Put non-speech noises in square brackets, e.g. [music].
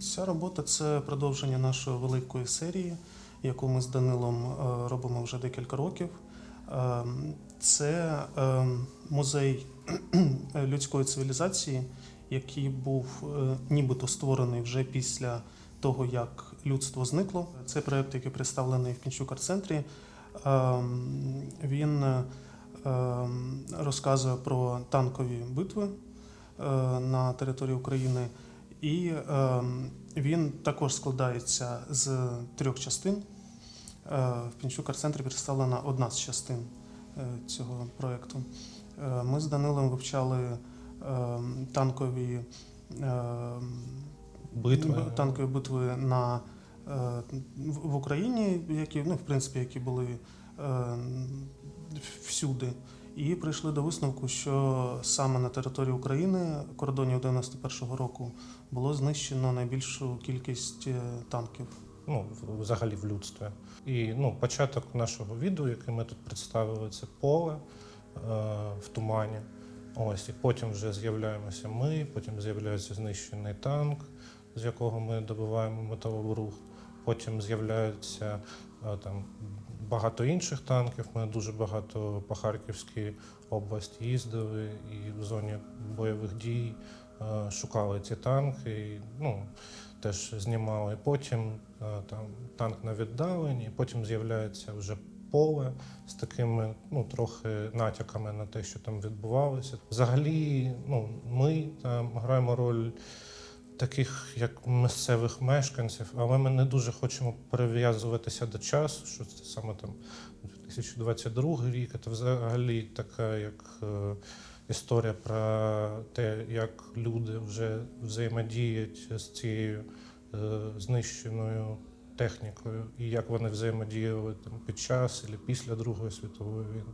Ця робота це продовження нашої великої серії, яку ми з Данилом е, робимо вже декілька років. Е, Це е, музей [clears throat] людської цивілізації, який був нібито створений вже після того, як людство зникло. Це проєкт, який представлений в Пінчук арт-центрі. Він розказує про танкові битви на території України. І е, він також складається з трьох частин. Е, в Пінчук арт-центрі представлена одна з частин е, цього проєкту. Е, ми з Данилом вивчали е, танкові, е, Битви. танкові битви на, в Україні, які, ну, в принципі, які були е, всюди. І прийшли до висновку, що саме на території України кордонів 91-го року було знищено найбільшу кількість е, танків. ну, взагалі в людстві. І ну, початок нашого відео, яке ми тут представили, це поле е, в тумані. Ось, і потім вже з'являємося ми, потім з'являється знищений танк, з якого ми добиваємо металобрух. Потім з'являється е, там багато інших танків. Ми дуже багато по Харківській області їздили і в зоні бойових дій е, шукали ці танки. І, ну, теж знімали. Потім е, там танк на віддаленні, потім з'являється вже поле з такими ну, трохи натяками на те, що там відбувалося. Взагалі, ну, ми там граємо роль таких як місцевих мешканців, але ми не дуже хочемо прив'язуватися до часу, що це саме там 2022 рік, це взагалі така як. е, Історія про те, як люди вже взаємодіють з цією е, знищеною технікою, і як вони взаємодіяли там під час і після Другої світової війни.